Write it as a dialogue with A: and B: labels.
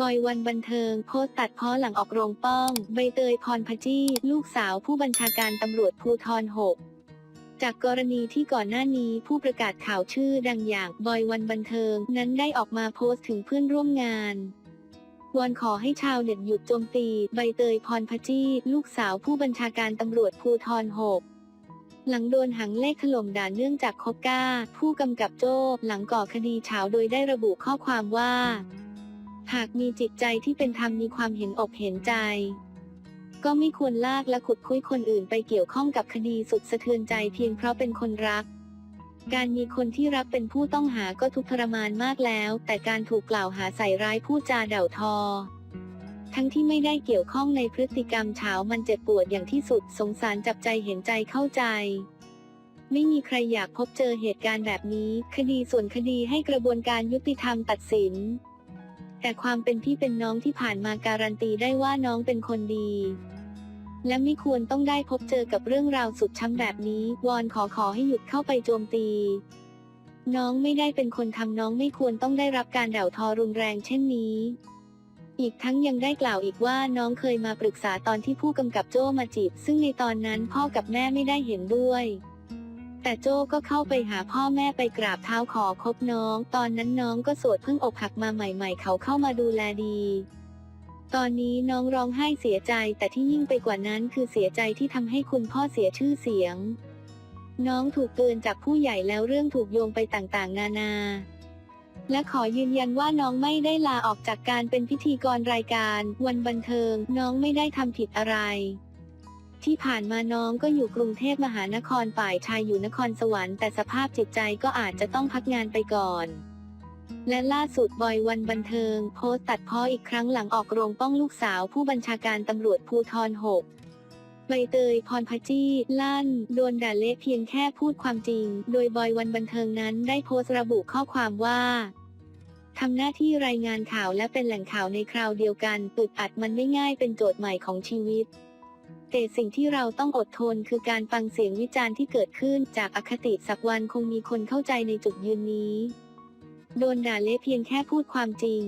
A: บอยวันบันเทิงโพสต์ตัดพ้อหลังออกโรงป้อง ใบเตยพรพจี้ ลูกสาวผู้บัญชาการตำรวจภูทรหกจากกรณีที่ก่อนหน้านี้ผู้ประกาศข่าวชื่อดังอย่างบอยวันบันเทิง นั้นได้ออกมาโพสต์ถึงเพื่อนร่วมงานวอนขอให้ชาวเน็ตหยุดโจมตี ใบเตยพรพจี้ ลูกสาวผู้บัญชาการตำรวจภูทรหกหลังโดนหังเลขถล่มด่าเนื่องจากคบก้า ผู้กำกับโจ้หลังก่อคดีเฉาโดยได้ระบุข้อความว่า หากมีจิตใจที่เป็นธรรมมีความเห็นอกเห็นใจ ก็ไม่ควรลากและขุดคุยคนอื่นไปเกี่ยวข้องกับคดีสุดสะเทือนใจเพียงเพราะเป็นคนรัก การมีคนที่รักเป็นผู้ต้องหาก็ทุกข์ทรมานมากแล้ว แต่การถูกกล่าวหาใส่ร้ายผู้จาเด่าทอ ทั้งที่ไม่ได้เกี่ยวข้องในพฤติกรรมเฉามันเจ็บปวดอย่างที่สุดสงสารจับใจเห็นใจเข้าใจไม่มีใครอยากพบเจอเหตุการณ์แบบนี้ คดีส่วนคดีให้กระบวนการยุติธรรมตัดสิน แต่ความเป็นพี่เป็นน้องที่ผ่านมาการันตีได้ว่าน้องเป็นคนดี และไม่ควรต้องได้พบเจอกับเรื่องราวสุดช้ำแบบนี้ วอนขอขอให้หยุดเข้าไปโจมตี น้องไม่ได้เป็นคนทำน้องไม่ควรต้องได้รับการด่าทอรุนแรงเช่นนี้ อีกทั้งยังได้กล่าวอีกว่าน้องเคยมาปรึกษาตอนที่ผู้กำกับโจ้มาจีบ ซึ่งในตอนนั้นพ่อกับแม่ไม่ได้เห็นด้วย แต่โจ้ก็เข้าไปหาพ่อแม่ไปกราบเท้าขอคบน้อง ตอนนั้นน้องก็โสดเพิ่งอกหักมาใหม่ ๆ เขาเข้ามาดูแลดี ตอนนี้น้องร้องไห้เสียใจแต่ที่ยิ่งไปกว่านั้นคือเสียใจที่ทำให้คุณพ่อเสียชื่อเสียง น้องถูกเกินจากผู้ใหญ่แล้วเรื่องถูกโยงไปต่างๆ นานาและขอยืนยันว่าน้องไม่ได้ลาออกจากการเป็นพิธีกรรายการ วันบันเทิง น้องไม่ได้ทำผิดอะไร ที่ผ่านมาน้องก็อยู่กรุงเทพมหานครฝ่ายชายอยู่นครสวรรค์แต่สภาพจิตใจก็อาจจะต้องพักงานไปก่อนและล่าสุดบอยวันบันเทิง โพสต์ตัดพ้ออีกครั้งหลังออกโรงป้องลูกสาวผู้บัญชาการตำรวจภูทรหกใบเตยพรพจี้ ลั่น โดนด่าเละเพียงแค่พูดความจริง โดยบอยวันบันเทิงนั้นได้โพสต์ระบุข้อความว่าทำหน้าที่รายงานข่าวและเป็นแหล่งข่าวในคราวเดียวกันอึดอัดมันไม่ง่ายเป็นโจทย์ใหม่ของชีวิต แต่สิ่งที่เราต้องอดทนคือการฟังเสียงวิจารณ์ที่เกิดขึ้นจากอคติสักวันคงมีคนเข้าใจในจุดยืนนี้ โดนด่าเละเพียงแค่พูดความจริง